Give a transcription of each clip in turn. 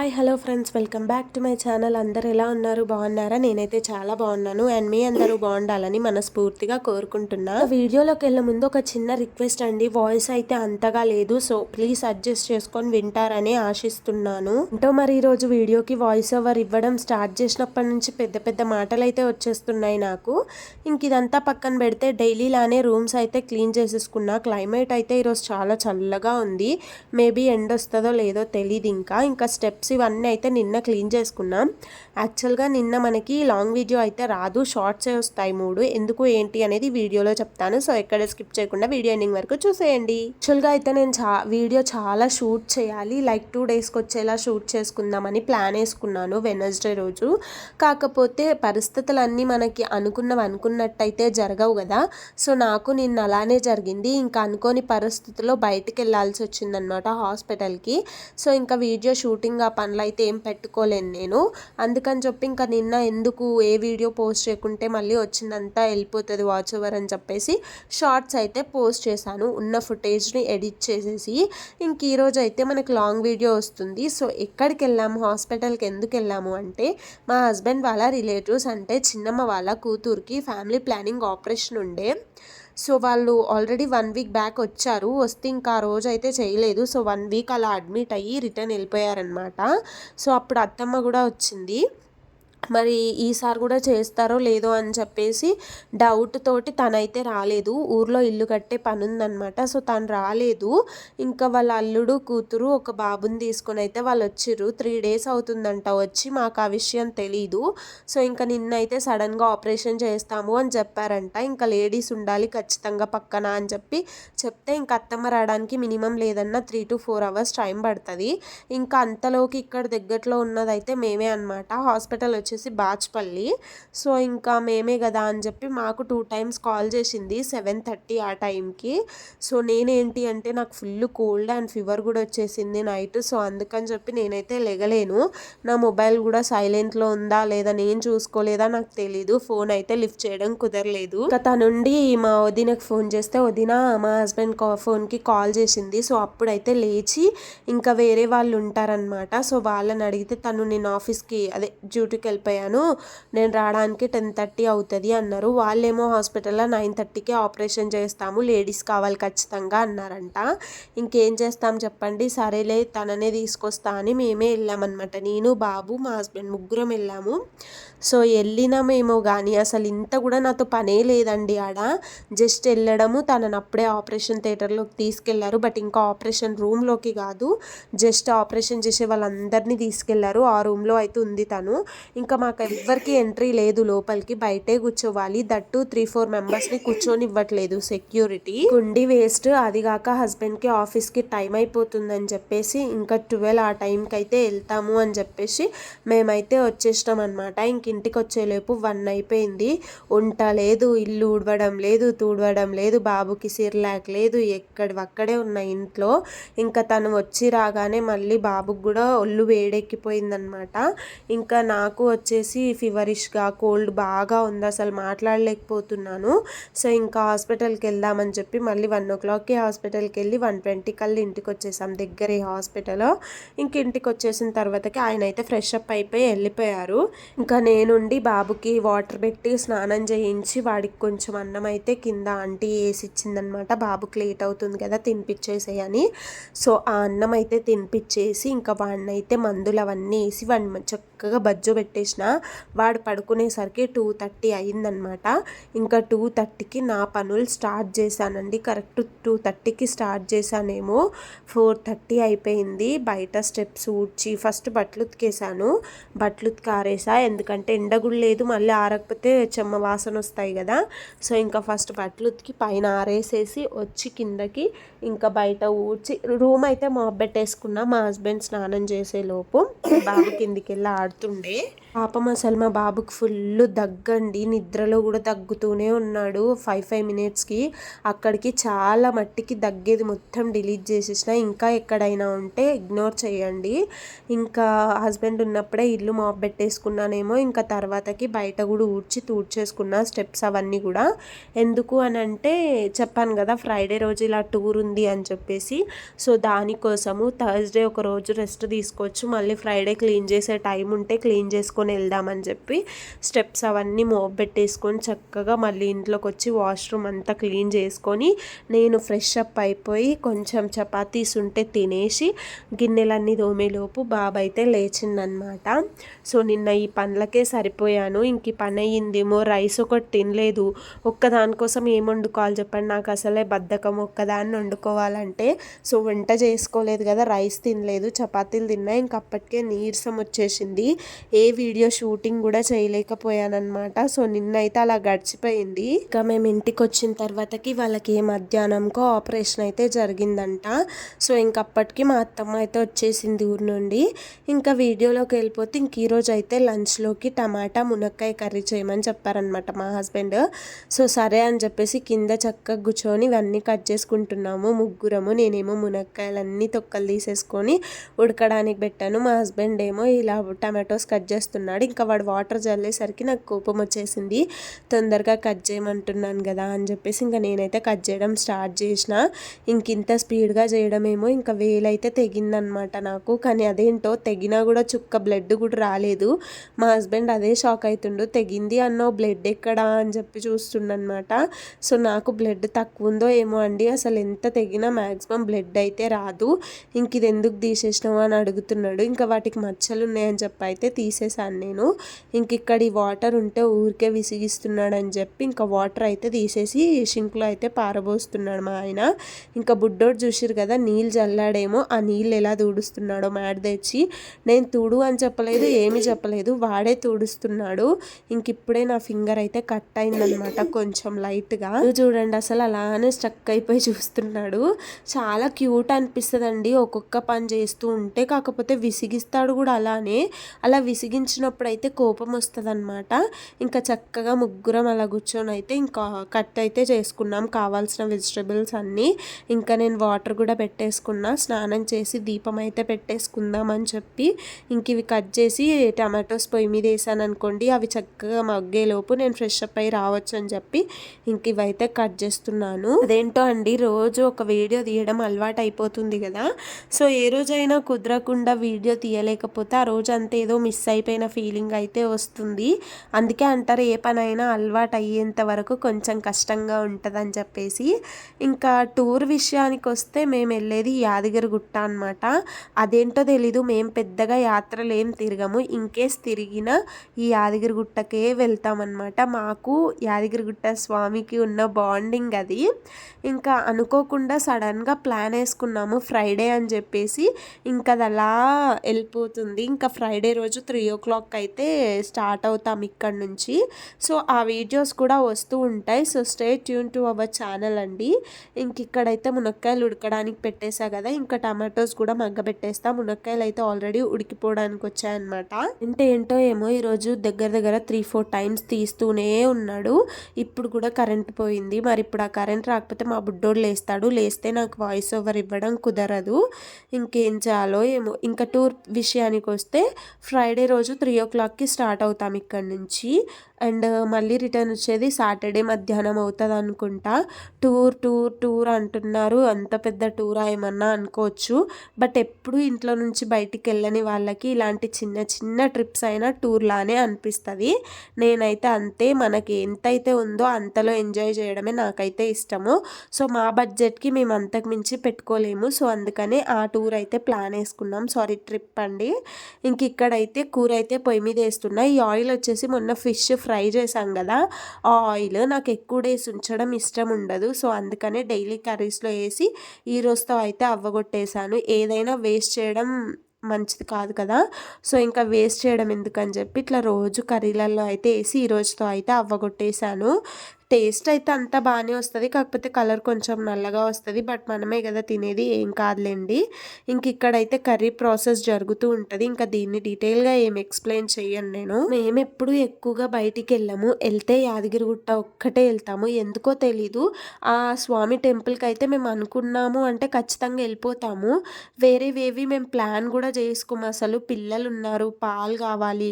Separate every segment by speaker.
Speaker 1: Hi hello friends welcome back to my channel అందరు ఎలా ఉన్నారు? బాగున్నారా? నేనైతే చాలా బాగున్నాను. అండ్ మీ అందరూ బాగుండాలని మనస్ఫూర్తిగా కోరుకుంటున్నా. వీడియోలోకి వెళ్ళే ముందు ఒక చిన్న రిక్వెస్ట్ అండి. వాయిస్ అయితే అంతగా లేదు. సో ప్లీజ్ అడ్జస్ట్ చేసుకొని వింటారని ఆశిస్తున్నాను. అంటో మరి ఈరోజు వీడియోకి వాయిస్ ఓవర్ ఇవ్వడం స్టార్ట్ చేసినప్పటి నుంచి పెద్ద పెద్ద మాటలు అయితే వచ్చేస్తున్నాయి నాకు. ఇంక ఇదంతా పక్కన పెడితే డైలీ లానే రూమ్స్ అయితే క్లీన్ చేసేసుకున్నా. క్లైమేట్ అయితే ఈరోజు చాలా చల్లగా ఉంది. మేబీ ఎండ్ వస్తుందో లేదో తెలియదు ఇంకా. ఇంకా స్టెప్స్ ఇవన్నీ అయితే నిన్న క్లీన్ చేసుకున్నాం. యాక్చువల్గా నిన్న మనకి లాంగ్ వీడియో అయితే రాదు. షార్ట్సే వస్తాయి మూడు. ఎందుకు ఏంటి అనేది వీడియోలో చెప్తాను. సో ఎక్కడ స్కిప్ చేయకుండా వీడియో ఎండింగ్ వరకు చూసేయండి. యాక్చువల్గా అయితే నేను చా వీడియో చాలా షూట్ చేయాలి. లైక్ టూ డేస్కి వచ్చేలా షూట్ చేసుకుందామని ప్లాన్ వేసుకున్నాను వెనస్డే రోజు. కాకపోతే పరిస్థితులన్నీ మనకి అనుకున్నవి అనుకున్నట్టయితే జరగవు కదా. సో నాకు నిన్న అలానే జరిగింది. ఇంకా అనుకోని పరిస్థితుల్లో బయటికి వెళ్ళాల్సి వచ్చిందనమాట హాస్పిటల్కి. సో ఇంకా వీడియో షూటింగ్ ఆ పనులు అయితే ఏం పెట్టుకోలేను నేను. అందుకని చెప్పి ఇంకా నిన్న ఎందుకు ఏ వీడియో పోస్ట్ చేయకుంటే మళ్ళీ వచ్చిందంతా వెళ్ళిపోతుంది వాచ్ ఓవర్ అని చెప్పేసి షార్ట్స్ అయితే పోస్ట్ చేశాను. ఉన్న ఫుటేజ్ని ఎడిట్ చేసేసి ఇంక ఈరోజు అయితే మనకు లాంగ్ వీడియో వస్తుంది. సో ఎక్కడికి వెళ్ళాము? హాస్పిటల్కి ఎందుకు వెళ్ళాము అంటే మా హస్బెండ్ వాళ్ళ రిలేటివ్స్ అంటే చిన్నమ్మ వాళ్ళ కూతురికి ఫ్యామిలీ ప్లానింగ్ ఆపరేషన్ ఉండే. సో వాళ్ళు ఆల్రెడీ వన్ వీక్ బ్యాక్ వచ్చారు. వస్తే ఇంకా ఆ రోజు అయితే చేయలేదు. సో వన్ వీక్ అలా అడ్మిట్ అయ్యి రిటర్న్ వెళ్ళిపోయారనమాట సో అప్పుడు అత్తమ్మ కూడా వచ్చింది. మరి ఈసారి కూడా చేస్తారో లేదో అని చెప్పేసి డౌట్ తోటి తనైతే రాలేదు. ఊర్లో ఇల్లు కట్టే పని ఉందనమాట సో తను రాలేదు. ఇంకా వాళ్ళ అల్లుడు కూతురు ఒక బాబుని తీసుకొని అయితే వాళ్ళు వచ్చిర్రు. త్రీ డేస్ అవుతుందంట వచ్చి మాకు ఆ విషయం తెలీదు. సో ఇంకా నిన్నైతే సడన్గా ఆపరేషన్ చేస్తాము అని చెప్పారంట. ఇంకా లేడీస్ ఉండాలి ఖచ్చితంగా పక్కన అని చెప్పి చెప్తే ఇంకా అత్తమ్మ రావడానికి మినిమం లేదన్నా three to four hours time పడుతుంది. ఇంకా అంతలోకి ఇక్కడ దగ్గరలో ఉన్నదైతే మేమే అనమాట హాస్పిటల్ వచ్చి వచ్చేసి బాచ్పల్లి. సో ఇంకా మేమే కదా అని చెప్పి మాకు టూ టైమ్స్ కాల్ చేసింది సెవెన్ థర్టీ ఆ టైంకి. సో నేనేంటి అంటే నాకు ఫుల్ కోల్డ్ అండ్ ఫీవర్ కూడా వచ్చేసింది నైట్ సో అందుకని చెప్పి నేనైతే లెగలేను. నా మొబైల్ కూడా సైలెంట్లో ఉందా లేదా నేను చూసుకోలేదా నాకు తెలీదు. ఫోన్ అయితే లిఫ్ట్ చేయడం కుదరలేదు. ఇంకా తనుండి మా వదినకు ఫోన్ చేస్తే వదిన మా హస్బెండ్ ఫోన్కి కాల్ చేసింది. సో అప్పుడైతే లేచి ఇంకా వేరే వాళ్ళు ఉంటారనమాట సో వాళ్ళని అడిగితే తను నేను ఆఫీస్కి అదే డ్యూటీకి వెళ్ళి అయిపోయాను నేను రావడానికి టెన్ థర్టీ అవుతుంది అన్నారు. వాళ్ళేమో హాస్పిటల్లో నైన్ థర్టీకే ఆపరేషన్ చేస్తాము. లేడీస్ కావాలి ఖచ్చితంగా అన్నారంట. ఇంకేం చేస్తాం చెప్పండి. సరేలే తననే తీసుకొస్తా అని మేమే వెళ్ళామన్నమాట. నేను బాబు మా హస్బెండ్ ముగ్గురం వెళ్ళాము. సో వెళ్ళినామేమో కానీ అసలు ఇంత కూడా నాతో పనే లేదండి ఆడ. జస్ట్ వెళ్ళడము తనని అప్పుడే ఆపరేషన్ థియేటర్లోకి తీసుకెళ్ళారు. బట్ ఇంకా ఆపరేషన్ రూమ్లోకి కాదు. జస్ట్ ఆపరేషన్ చేసే వాళ్ళందరినీ తీసుకెళ్ళారు. ఆ రూమ్లో అయితే ఉంది తను. ఇంకా ఇంకా మాకు ఎవ్వరికి ఎంట్రీ లేదు లోపలికి. బయటే కూర్చోవాలి. దట్టు త్రీ ఫోర్ మెంబర్స్ని కూర్చొని ఇవ్వట్లేదు సెక్యూరిటీ కుండి వేస్ట్ అది కాక హస్బెండ్కి ఆఫీస్కి టైం అయిపోతుందని చెప్పేసి ఇంకా ట్వెల్వ్ ఆ టైంకి అయితే వెళ్తాము అని చెప్పేసి మేమైతే వచ్చేసినాం అనమాట ఇంక ఇంటికి వచ్చేలోపు వన్ అయిపోయింది. వంట లేదు ఇల్లు ఊడవడం లేదు తూడవడం లేదు బాబుకి సిర్లాక్ లేదు ఎక్కడ అక్కడే ఉన్నాయి ఇంట్లో. ఇంకా తను వచ్చి రాగానే మళ్ళీ బాబుకి కూడా ఒళ్ళు వేడెక్కిపోయిందనమాట ఇంకా నాకు వచ్చేసి ఫీవరిష్గా కోల్డ్ బాగా ఉంది అసలు మాట్లాడలేకపోతున్నాను. సో ఇంకా హాస్పిటల్కి వెళ్దామని చెప్పి మళ్ళీ వన్ ఓ క్లాక్కి హాస్పిటల్కి వెళ్ళి వన్ ట్వంటీ కల్లా ఇంటికి వచ్చేసాం. దగ్గరే హాస్పిటల్. ఇంక ఇంటికి వచ్చేసిన తర్వాతకి ఆయన అయితే ఫ్రెష్ అప్ అయిపోయి వెళ్ళిపోయారు. ఇంకా నేనుండి బాబుకి వాటర్ పెట్టి స్నానం చేయించి వాడికి కొంచెం అన్నం అయితే కింద ఆంటీ వేసి ఇచ్చిందనమాట బాబుకి లేట్ అవుతుంది కదా తినిపించేసేయని సో ఆ అన్నం అయితే తినిపించేసి ఇంకా వాడిని అయితే మందులు అవన్నీ వేసి వాడిని చక్కగా బజ్జో పెట్టేసిన వాడు పడుకునేసరికి టూ థర్టీ అయిందనమాట. ఇంకా టూ థర్టీకి నా పనులు స్టార్ట్ చేశానండి. కరెక్ట్ టూ థర్టీకి స్టార్ట్ చేశానేమో ఫోర్ థర్టీ అయిపోయింది. బయట స్టెప్స్ ఊడ్చి ఫస్ట్ బట్టలు ఉతికేసాను బట్టలు ఉతికారేసా ఎందుకంటే ఎండగుడు లేదు మళ్ళీ ఆరకపోతే చెమ్మ వాసన వస్తాయి కదా. సో ఇంకా ఫస్ట్ బట్టలు ఉతికి పైన ఆరేసేసి వచ్చి కిందకి ఇంకా బయట ఊడ్చి రూమ్ అయితే మాప్ పెట్టేసుకున్నా. మా హస్బెండ్ స్నానం చేసే లోపు బాబు కిందికి వెళ్ళి పడుతుండే. పాపం అసలు మా బాబుకి ఫుల్ దగ్గండి. నిద్రలో కూడా దగ్గుతూనే ఉన్నాడు ఫైవ్ ఫైవ్ మినిట్స్కి అక్కడికి చాలా మట్టికి దగ్గేది మొత్తం డిలీట్ చేసేసిన. ఇంకా ఎక్కడైనా ఉంటే ఇగ్నోర్ చేయండి. ఇంకా హస్బెండ్ ఉన్నప్పుడే ఇల్లు మాప్ పెట్టేసుకున్నానేమో. ఇంకా తర్వాతకి బయట కూడా ఊడ్చి తూడ్చేసుకున్నా స్టెప్స్ అవన్నీ కూడా. ఎందుకు అని అంటే చెప్పాను కదా ఫ్రైడే రోజు ఇలా టూర్ ఉంది అని చెప్పేసి. సో దానికోసము థర్స్డే ఒక రోజు రెస్ట్ తీసుకోవచ్చు. మళ్ళీ ఫ్రైడే క్లీన్ చేసే టైం ఉంటే క్లీన్ చేసుకొని వెళ్దామని చెప్పి స్టెప్స్ అవన్నీ మోప్ పెట్టేసుకొని చక్కగా మళ్ళీ ఇంట్లోకి వచ్చి వాష్రూమ్ అంతా క్లీన్ చేసుకొని నేను ఫ్రెష్ అప్ అయిపోయి కొంచెం చపాతీస్ ఉంటే తినేసి గిన్నెలన్నీ దోమేలోపు బాబు అయితే లేచిందనమాట సో నిన్న ఈ పనులకే సరిపోయాను. ఇంక పని అయ్యిందేమో రైస్ ఒకటి తినలేదు. ఒక్కదానికోసం ఏం వండుకోవాలి చెప్పండి? నాకు అసలే బద్ధకం. ఒక్కదాన్ని వండుకోవాలంటే సో వంట చేసుకోలేదు కదా రైస్ తినలేదు చపాతీలు తిన్నా. ఇంక అప్పటికే నీరసం వచ్చేసింది. ఏ వీడియో షూటింగ్ కూడా చేయలేకపోయానమాట సో నిన్నైతే అలా గడిచిపోయింది. ఇంకా మేము ఇంటికి వచ్చిన తర్వాతకి వాళ్ళకి ఏ మధ్యాహ్నంకో ఆపరేషన్ అయితే జరిగిందంట. సో ఇంకప్పటికి మా అత్తమ్మ అయితే వచ్చేసింది ఊరు నుండి. ఇంకా వీడియోలోకి వెళ్ళిపోతే ఇంక ఈరోజు అయితే లంచ్లోకి టమాటా మునక్కాయ కర్రీ చేయమని చెప్పారనమాట మా హస్బెండ్. సో సరే అని చెప్పేసి కింద చక్కగా కూర్చొని ఇవన్నీ కట్ చేసుకుంటున్నాము. ముగ్గురము నేనేమో మునక్కాయలన్నీ తొక్కలు తీసేసుకొని ఉడకడానికి పెట్టాను. మా హస్బెండ్ ఏమో ఇలా టమాటా టొమాటోస్ కట్ చేస్తున్నాడు. ఇంకా వాడు వాటర్ చల్లేసరికి నాకు కోపం వచ్చేసింది. తొందరగా కట్ చేయమంటున్నాను కదా అని చెప్పేసి ఇంకా నేనైతే కట్ చేయడం స్టార్ట్ చేసిన. ఇంక ఇంత స్పీడ్గా చేయడమేమో ఇంకా వేలైతే తెగిందనమాట నాకు. కానీ అదేంటో తెగినా కూడా చుక్క బ్లడ్ కూడా రాలేదు. మా హస్బెండ్ అదే షాక్ అవుతుండు తెగింది అన్నో బ్లడ్ ఎక్కడా అని చెప్పి చూస్తుండనమాట సో నాకు బ్లడ్ తక్కువ ఉందో ఏమో అండి. అసలు ఎంత తెగినా మ్యాక్సిమం బ్లడ్ అయితే రాదు. ఇంక ఇది ఎందుకు తీసేసినావు అని అడుగుతున్నాడు. ఇంకా వాటికి మచ్చలు ఉన్నాయని చెప్పి అయితే తీసేసాను నేను. ఇంక ఇక్కడ ఈ వాటర్ ఉంటే ఊరికే విసిగిస్తున్నాడు అని చెప్పి ఇంకా వాటర్ అయితే తీసేసి షింక్లో అయితే పారబోస్తున్నాడు మా ఆయన. ఇంకా బుడ్డోడు చూసిరు కదా నీళ్ళు చల్లాడేమో ఆ నీళ్ళు ఎలా తూడుస్తున్నాడో మ్యాట్ తెచ్చి. నేను తుడు అని చెప్పలేదు ఏమి చెప్పలేదు వాడే తుడుస్తున్నాడు. ఇంక ఇప్పుడే నా ఫింగర్ అయితే కట్ అయిందనమాట కొంచెం లైట్గా. చూడండి అసలు అలానే స్టక్ అయిపోయి చూస్తున్నాడు. చాలా క్యూట్ అనిపిస్తుంది అండి ఒక్కొక్క పని చేస్తూ ఉంటే కాకపోతే విసిగిస్తాడు కూడా అలానే. అలా విసిగించినప్పుడు అయితే కోపం వస్తుంది అనమాట ఇంకా చక్కగా ముగ్గురం అలా కూర్చొని అయితే ఇంకా కట్ అయితే చేసుకున్నాం. కావాల్సిన వెజిటబుల్స్ అన్నీ. ఇంకా నేను వాటర్ కూడా పెట్టేసుకున్నా. స్నానం చేసి దీపం అయితే పెట్టేసుకుందాం అని చెప్పి ఇంక ఇవి కట్ చేసి టమాటోస్ పొయ్యి మీద వేసాను అనుకోండి అవి చక్కగా మగ్గేలోపు నేను ఫ్రెష్ అప్ అయి రావచ్చు అని చెప్పి ఇంక ఇవైతే కట్ చేస్తున్నాను. అదేంటో అండి రోజు ఒక వీడియో తీయడం అలవాటు అయిపోతుంది కదా. సో ఏ రోజైనా కుదరకుండా వీడియో తీయలేకపోతే ఆ రోజు అంతా ఏదో మిస్ అయిపోయిన ఫీలింగ్ అయితే వస్తుంది. అందుకే అంటారు ఏ పనైనా అలవాటు అయ్యేంత వరకు కొంచెం కష్టంగా ఉంటుందని చెప్పేసి. ఇంకా టూర్ విషయానికి వస్తే మేము వెళ్ళేది యాదగిరి గుట్ట అనమాట అదేంటో తెలీదు మేము పెద్దగా యాత్రలు ఏం తిరగము. ఇంకేస్ తిరిగిన ఈ యాదగిరి గుట్టకే వెళ్తామన్నమాట. మాకు యాదగిరి గుట్ట స్వామికి ఉన్న బాండింగ్ అది. ఇంకా అనుకోకుండా సడన్గా ప్లాన్ వేసుకున్నాము ఫ్రైడే అని చెప్పేసి. ఇంకా అది అలా వెళ్ళిపోతుంది. ఇంకా ఫ్రైడే రోజు త్రీ ఓ క్లాక్ అయితే స్టార్ట్ అవుతాం ఇక్కడ నుంచి. సో ఆ వీడియోస్ కూడా వస్తూ ఉంటాయి. So stay tune to our channel అండి. ఇంక ఇక్కడైతే మునక్కాయలు ఉడకడానికి పెట్టేశా కదా ఇంకా టమాటోస్ కూడా మగ్గబెట్టేస్తా. మునక్కాయలు అయితే ఆల్రెడీ ఉడికిపోవడానికి వచ్చాయన్నమాట. అంటే ఏంటో ఏమో ఈరోజు దగ్గర దగ్గర త్రీ ఫోర్ టైమ్స్ తీస్తూనే ఉన్నాడు. ఇప్పుడు కూడా కరెంట్ పోయింది. మరి ఇప్పుడు ఆ కరెంట్ రాకపోతే మా బుడ్డోడు లేస్తాడు. లేస్తే నాకు వాయిస్ ఓవర్ ఇవ్వడం కుదరదు. ఇంకేం చేయాలో ఏమో. ఇంకా టూర్ విషయానికి వస్తే ఫ్రైడే రోజు త్రీ ఓ క్లాక్కి స్టార్ట్ అవుతాం ఇక్కడ నుంచి. అండ్ మళ్ళీ రిటర్న్ వచ్చేది సాటర్డే మధ్యాహ్నం అవుతుంది అనుకుంటా. టూర్ టూర్ టూర్ అంటున్నారు. అంత పెద్ద టూరా ఏమన్నా అనుకోవచ్చు. బట్ ఎప్పుడు ఇంట్లో నుంచి బయటికి వెళ్ళని వాళ్ళకి ఇలాంటి చిన్న చిన్న ట్రిప్స్ అయినా టూర్లానే అనిపిస్తుంది. నేనైతే అంతే. మనకి ఎంతైతే ఉందో అంతలో ఎంజాయ్ చేయడమే నాకైతే ఇష్టము. సో మా బడ్జెట్కి మేము అంతకు మించి పెట్టుకోలేము. సో అందుకనే ఆ టూర్ అయితే ప్లాన్ వేసుకున్నాం. సారీ ట్రిప్ అండి. ఇంక ఇక్కడ ఇక్కడైతే కూర అయితే పొయ్యి మీద వేస్తున్నా. ఈ ఆయిల్ వచ్చేసి మొన్న ఫిష్ ఫ్రై చేసాం కదా ఆ ఆయిల్ నాకు ఎక్కువ డేస్ ఉంచడం ఇష్టం ఉండదు. సో అందుకనే డైలీ కర్రీస్లో వేసి ఈ రోజుతో అయితే అవ్వగొట్టేశాను. ఏదైనా వేస్ట్ చేయడం మంచిది కాదు కదా. సో ఇంకా వేస్ట్ చేయడం ఎందుకని చెప్పి ఇట్లా రోజు కర్రీలలో అయితే వేసి ఈ రోజుతో అయితే అవ్వగొట్టేశాను. టేస్ట్ అయితే అంతా బాగానే వస్తుంది. కాకపోతే కలర్ కొంచెం నల్లగా వస్తుంది. బట్ మనమే కదా తినేది ఏం కాదులేండి. ఇంక ఇక్కడైతే కర్రీ ప్రాసెస్ జరుగుతూ ఉంటుంది. ఇంకా దీన్ని డీటెయిల్గా ఏం ఎక్స్ప్లెయిన్ చేయను నేను. మేము ఎప్పుడు ఎక్కువగా బయటికి వెళ్ళాము. వెళ్తే యాదగిరిగుట్ట ఒక్కటే వెళ్తాము. ఎందుకో తెలీదు. ఆ స్వామి టెంపుల్కి అయితే మేము అనుకున్నాము అంటే ఖచ్చితంగా వెళ్ళిపోతాము. వేరేవేవి మేము ప్లాన్ కూడా చేసుకోము. అసలు పిల్లలు ఉన్నారు పాలు కావాలి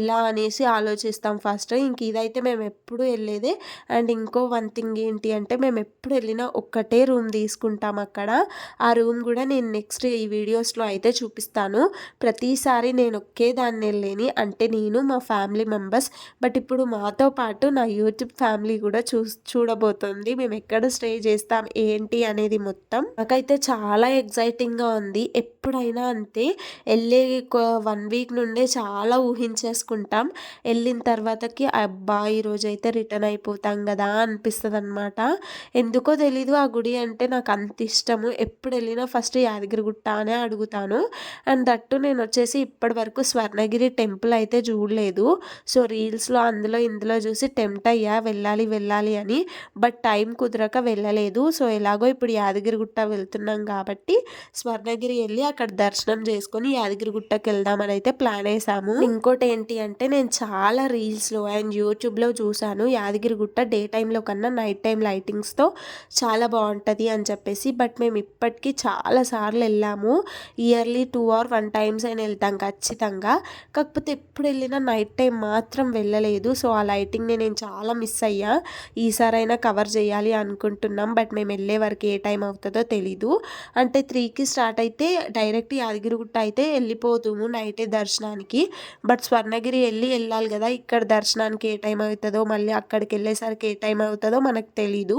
Speaker 1: ఎలా అనేసి ఆలోచిస్తాం ఫస్ట్. ఇంక ఇదైతే మేము ఎప్పుడు వెళ్ళేదే అండ్ ఇంకో వన్ థింగ్ ఏంటి అంటే మేము ఎప్పుడు వెళ్ళినా ఒక్కటే రూమ్ తీసుకుంటాం అక్కడ. ఆ రూమ్ కూడా నేను నెక్స్ట్ ఈ వీడియోస్లో అయితే చూపిస్తాను. ప్రతిసారి నేను ఒకే దాన్ని వెళ్ళేని అంటే నేను మా ఫ్యామిలీ మెంబర్స్ బట్ ఇప్పుడు మాతో పాటు నా యూట్యూబ్ ఫ్యామిలీ కూడా చూ చూడబోతుంది. మేము ఎక్కడ స్టే చేస్తాం ఏంటి అనేది మొత్తం. నాకైతే చాలా ఎగ్జైటింగ్గా ఉంది. ఎప్పుడైనా అంతే వెళ్ళే వన్ వీక్ నుండే చాలా ఊహించేసుకుంటాం. వెళ్ళిన తర్వాతకి అబ్బా ఈరోజు అయితే రిటర్న్ అయిపోతాం కదా అనిపిస్తుంది అనమాట ఎందుకో తెలీదు ఆ గుడి అంటే నాకు అంత ఇష్టము. ఎప్పుడు వెళ్ళినా ఫస్ట్ యాదగిరిగుట్ట అనే అడుగుతాను. అండ్ దట్టు నేను వచ్చేసి ఇప్పటి వరకు స్వర్ణగిరి టెంపుల్ అయితే చూడలేదు. సో రీల్స్లో అందులో ఇందులో చూసి టెంప్ట్ అయ్యా వెళ్ళాలి వెళ్ళాలి అని. బట్ టైం కుదరక వెళ్ళలేదు. సో ఎలాగో ఇప్పుడు యాదగిరిగుట్ట వెళ్తున్నాం కాబట్టి స్వర్ణగిరి వెళ్ళి అక్కడ దర్శనం చేసుకొని యాదగిరిగుట్టకి వెళ్దామని అయితే ప్లాన్ వేసాము ఇంకోటి ఏంటి అంటే నేను చాలా రీల్స్లో అండ్ యూట్యూబ్లో చూశాను యాదగిరిగుట్ట డే టైంలో కన్నా నైట్ టైం లైటింగ్స్తో చాలా బాగుంటుంది అని చెప్పేసి బట్ మేము ఇప్పటికీ చాలా సార్లు వెళ్ళాము. Yearly two or one times అయినా వెళ్తాం ఖచ్చితంగా. కాకపోతే ఎప్పుడు వెళ్ళినా నైట్ టైం మాత్రం వెళ్ళలేదు. సో ఆ లైటింగ్ని నేను చాలా మిస్ అయ్యా. ఈసారైనా కవర్ చేయాలి అనుకుంటున్నాం బట్ మేము వెళ్ళే వరకు ఏ టైం అవుతుందో తెలీదు. అంటే త్రీకి స్టార్ట్ అయితే డైరెక్ట్ యాదగిరిగుట్ట అయితే వెళ్ళిపోతాము నైటే దర్శనానికి. బట్ స్వర్ణగిరి వెళ్ళి వెళ్ళాలి కదా ఇక్కడ దర్శనానికి ఏ టైం అవుతుందో మళ్ళీ అక్కడికి వెళ్ళి వెళ్ళేసరికి ఏ టైం అవుతుందో మనకు తెలీదు.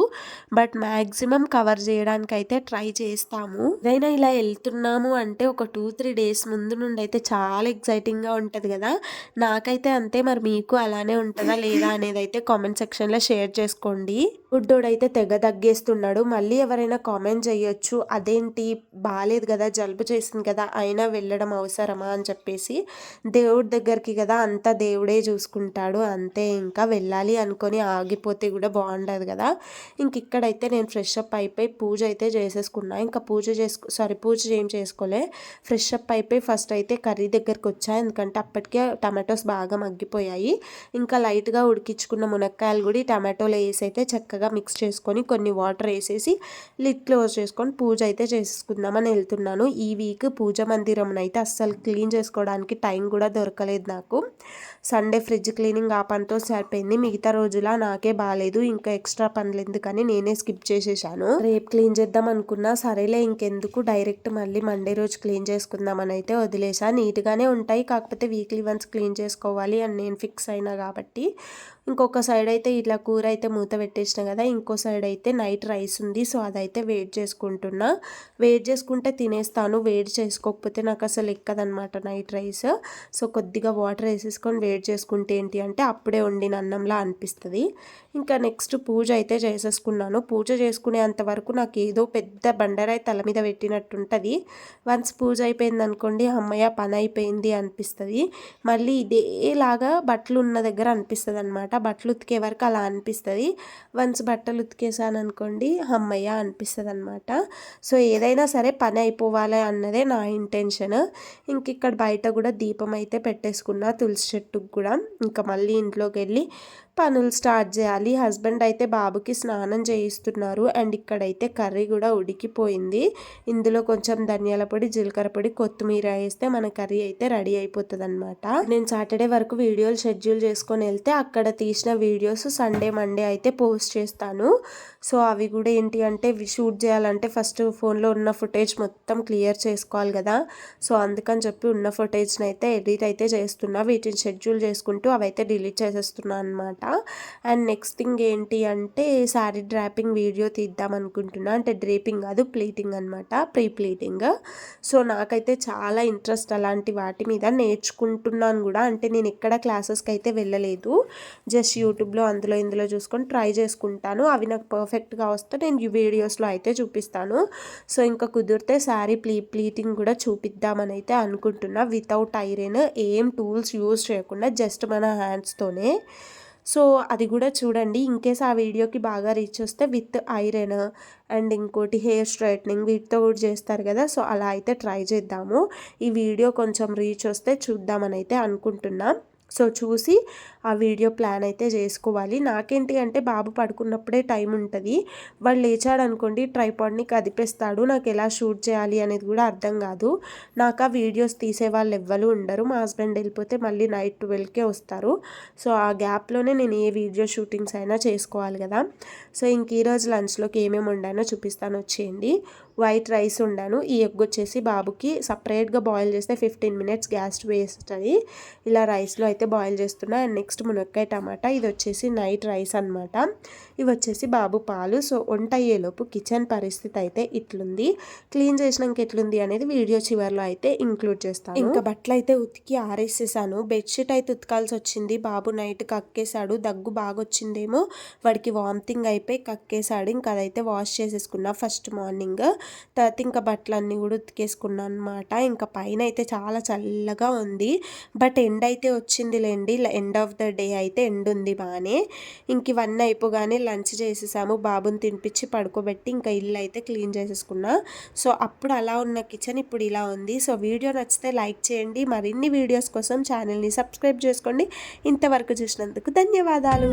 Speaker 1: బట్ మ్యాక్సిమం కవర్ చేయడానికి అయితే ట్రై చేస్తాము. ఏదైనా ఇలా వెళ్తున్నాము అంటే ఒక టూ త్రీ డేస్ ముందు నుండి అయితే చాలా ఎక్సైటింగ్గా ఉంటుంది కదా. నాకైతే అంతే మరి మీకు అలానే ఉంటుందా లేదా అనేది అయితే కామెంట్ సెక్షన్లో షేర్ చేసుకోండి. గుడ్డోడైతే తెగ తగ్గేస్తున్నాడు మళ్ళీ ఎవరైనా కామెంట్ చేయొచ్చు. అదేంటి? బాగాలేదు కదా జలుబు చేసింది కదా అయినా వెళ్ళడం అవసరమా అని చెప్పేసి. దేవుడి దగ్గరికి కదా అంతా దేవుడే చూసుకుంటాడు. అంతే ఇంకా వెళ్ళాలి అనుకొని ఆగిపోతే కూడా బాగుండదు కదా. ఇంక ఇక్కడైతే నేను ఫ్రెష్ అప్ అయిపోయి పూజ అయితే చేసేసుకున్నా. ఇంకా పూజ చేసుకో సారీ పూజ ఏం చేసుకోలే. ఫ్రెష్ అప్ అయిపోయి ఫస్ట్ అయితే కర్రీ దగ్గరికి వచ్చా. ఎందుకంటే అప్పటికే టమాటోస్ బాగా మగ్గిపోయాయి. ఇంకా లైట్గా ఉడికించుకున్న మునక్కాయలు కూడా ఈ టమాటోలో వేసి అయితే చక్కగా మిక్స్ చేసుకొని కొన్ని వాటర్ వేసేసి లిడ్ క్లోజ్ చేసుకొని పూజ అయితే చేసుకుందామని వెళ్తున్నాను. ఈ వీక్ పూజ మందిరం అయితే అస్సలు క్లీన్ చేసుకోవడానికి టైం కూడా దొరకలేదు నాకు. సండే ఫ్రిడ్జ్ క్లీనింగ్ ఆ పనితో సరిపోయింది. మిగతా రోజులా నాకే బాగాలేదు ఇంకా ఎక్స్ట్రా పనులు ఎందుకని నేనే స్కిప్ చేసేసాను. రేపు క్లీన్ చేద్దాం అనుకున్నా సరేలే ఇంకెందుకు? డైరెక్ట్ మళ్ళీ మండే రోజు క్లీన్ చేసుకుందామని అయితే వదిలేసా. నీట్గానే ఉంటాయి కాకపోతే వీక్లీ వన్స్ క్లీన్ చేసుకోవాలి అని నేను ఫిక్స్ అయినా కాబట్టి. ఇంకొక సైడ్ అయితే ఇట్లా కూర అయితే మూత పెట్టేసిన కదా ఇంకో సైడ్ అయితే నైట్ రైస్ ఉంది. సో అదైతే వెయిట్ చేసుకుంటున్నా. వెయిట్ చేసుకుంటే తినేస్తాను. వెయిట్ చేసుకోకపోతే నాకు అసలు ఎక్కదనమాట నైట్ రైస్ సో కొద్దిగా వాటర్ వేసేసుకొని వెయిట్ చేసుకుంటే ఏంటి అంటే అప్పుడే వండిన అన్నంలా అనిపిస్తుంది. ఇంకా నెక్స్ట్ పూజ అయితే చేసేసుకున్నాను. పూజ చేసుకునేంత వరకు నాకు ఏదో పెద్ద బండరాయి తల మీద పెట్టినట్టు ఉంటుంది వన్స్ పూజ అయిపోయింది అనుకోండి అమ్మయ్య పని అయిపోయింది అనిపిస్తుంది. మళ్ళీ ఇదేలాగా బట్టలు ఉన్న దగ్గర అనిపిస్తుంది అనమాట బట్టలు ఉతికే వరకు అలా అనిపిస్తుంది. వన్స్ బట్టలు ఉతికేసాను అనుకోండి అమ్మయ్య అనిపిస్తుంది అనమాట సో ఏదైనా సరే పని అయిపోవాలి అన్నదే నా ఇంటెన్షన్. ఇంక ఇక్కడ బయట కూడా దీపం అయితే పెట్టేసుకున్నా తులసి చెట్టుకు కూడా. ఇంకా మళ్ళీ ఇంట్లోకి వెళ్ళి పనులు స్టార్ట్ చేయాలి. హస్బెండ్ అయితే బాబుకి స్నానం చేయిస్తున్నారు. అండ్ ఇక్కడైతే కర్రీ కూడా ఉడికిపోయింది. ఇందులో కొంచెం ధనియాల పొడి జీలకర్ర పొడి కొత్తిమీర వేస్తే మన కర్రీ అయితే రెడీ అయిపోతుంది అనమాట నేను సాటర్డే వరకు వీడియోలు షెడ్యూల్ చేసుకొని వెళ్తే అక్కడ తీసిన వీడియోస్ సండే మండే అయితే పోస్ట్ చేస్తాను. సో అవి కూడా ఏంటి అంటే షూట్ చేయాలంటే ఫస్ట్ ఫోన్లో ఉన్న ఫుటేజ్ మొత్తం క్లియర్ చేసుకోవాలి కదా. సో అందుకని చెప్పి ఉన్న ఫుటేజ్ని అయితే ఎడిట్ అయితే చేస్తున్నా. వీటిని షెడ్యూల్ చేసుకుంటూ అవైతే డిలీట్ చేసేస్తున్నా అనమాట అండ్ నెక్స్ట్ థింగ్ ఏంటి అంటే శారీ డ్రాపింగ్ వీడియో తీద్దాం అనుకుంటున్నా. అంటే డ్రేపింగ్ కాదు ప్లీటింగ్ అనమాట ప్రీ ప్లీటింగ్ సో నాకైతే చాలా ఇంట్రెస్ట్ అలాంటి వాటి మీద నేర్చుకుంటున్నాను కూడా. అంటే నేను ఎక్కడ క్లాసెస్కి అయితే వెళ్ళలేదు. జస్ట్ యూట్యూబ్లో అందులో ఇందులో చూసుకొని ట్రై చేసుకుంటాను. అవి నాకు పర్ఫెక్ట్గా వస్తే నేను వీడియోస్లో అయితే చూపిస్తాను. సో ఇంకా కుదిరితే శారీ ప్లీ ప్లీటింగ్ కూడా చూపిద్దామని అయితే అనుకుంటున్నా. వితౌట్ ఐరన్ ఏం టూల్స్ యూజ్ చేయకుండా జస్ట్ మన హ్యాండ్స్తోనే. సో అది కూడా చూడండి. ఇన్కేస్ ఆ వీడియోకి బాగా రీచ్ వస్తే విత్ ఐరన్ అండ్ ఇంకోటి హెయిర్ స్ట్రైట్నింగ్ వీటితో కూడా చేస్తారు కదా. సో అలా అయితే ట్రై చేద్దాము. ఈ వీడియో కొంచెం రీచ్ వస్తే చూద్దామని అయితే అనుకుంటున్నాం. సో చూసి ఆ వీడియో ప్లాన్ అయితే చేసుకోవాలి. నాకేంటి అంటే బాబు పడుకున్నప్పుడే టైం ఉంటుంది. వాడు లేచాడు అనుకోండి ట్రైపాడ్ని కదిపేస్తాడు. నాకు ఎలా షూట్ చేయాలి అనేది కూడా అర్థం కాదు. నాకు ఆ వీడియోస్ తీసే వాళ్ళు ఎవ్వరు ఉండరు. మా హస్బెండ్ వెళ్ళిపోతే మళ్ళీ నైట్ ట్వెల్వ్కే వస్తారు. సో ఆ గ్యాప్లోనే నేను ఏ వీడియో షూటింగ్స్ అయినా చేసుకోవాలి కదా. సో ఇంక ఈరోజు లంచ్లోకి ఏమేమి వండానో చూపిస్తాను. వచ్చేయండి. వైట్ రైస్ ఉండాను. ఈ ఎగ్ వచ్చేసి బాబుకి సపరేట్గా బాయిల్ చేస్తే ఫిఫ్టీన్ మినిట్స్ గ్యాస్ అది ఇలా రైస్లో అయితే బాయిల్ చేస్తున్నా. అండ్ నెక్స్ట్ మునక్కాయ టమాటా. ఇది వచ్చేసి నైట్ రైస్ అనమాట ఇవి వచ్చేసి బాబు పాలు. సో వంట అయ్యేలోపు కిచెన్ పరిస్థితి అయితే ఇట్లుంది. క్లీన్ చేసినాక ఎట్లుంది అనేది వీడియో చివరిలో అయితే ఇంక్లూడ్ చేస్తాను. ఇంకా బట్టలు అయితే ఉతికి ఆరేసేసాను. బెడ్షీట్ అయితే ఉతకాల్సి వచ్చింది. బాబు నైట్ కక్కేశాడు. దగ్గు బాగా వచ్చిందేమో. వాడికి వామిటింగ్ అయిపోయి కక్కేశాడు. ఇంకా అదైతే వాష్ చేసేసుకున్నా ఫస్ట్ మార్నింగ్. తర్వాత ఇంకా బట్టలన్నీ కూడా ఉతికేసుకున్నాను అనమాట ఇంకా పైన అయితే చాలా చల్లగా ఉంది. బట్ ఎండ్ అయితే వచ్చిందిలేండి. ఎండ్ ఆఫ్ ద డే అయితే ఎండ్ ఉంది బాగానే ఇంక ఇవన్నీ అయిపోగానే లంచ్ చేసేసాము. బాబుని తినిపించి పడుకోబెట్టి ఇంకా ఇల్లు అయితే క్లీన్ చేసేసుకున్నా. సో అప్పుడు అలా ఉన్న కిచెన్ ఇప్పుడు ఇలా ఉంది. సో వీడియో నచ్చితే లైక్ చేయండి. మరిన్ని వీడియోస్ కోసం ఛానల్ని సబ్స్క్రైబ్ చేసుకోండి. ఇంతవరకు చూసినందుకు ధన్యవాదాలు.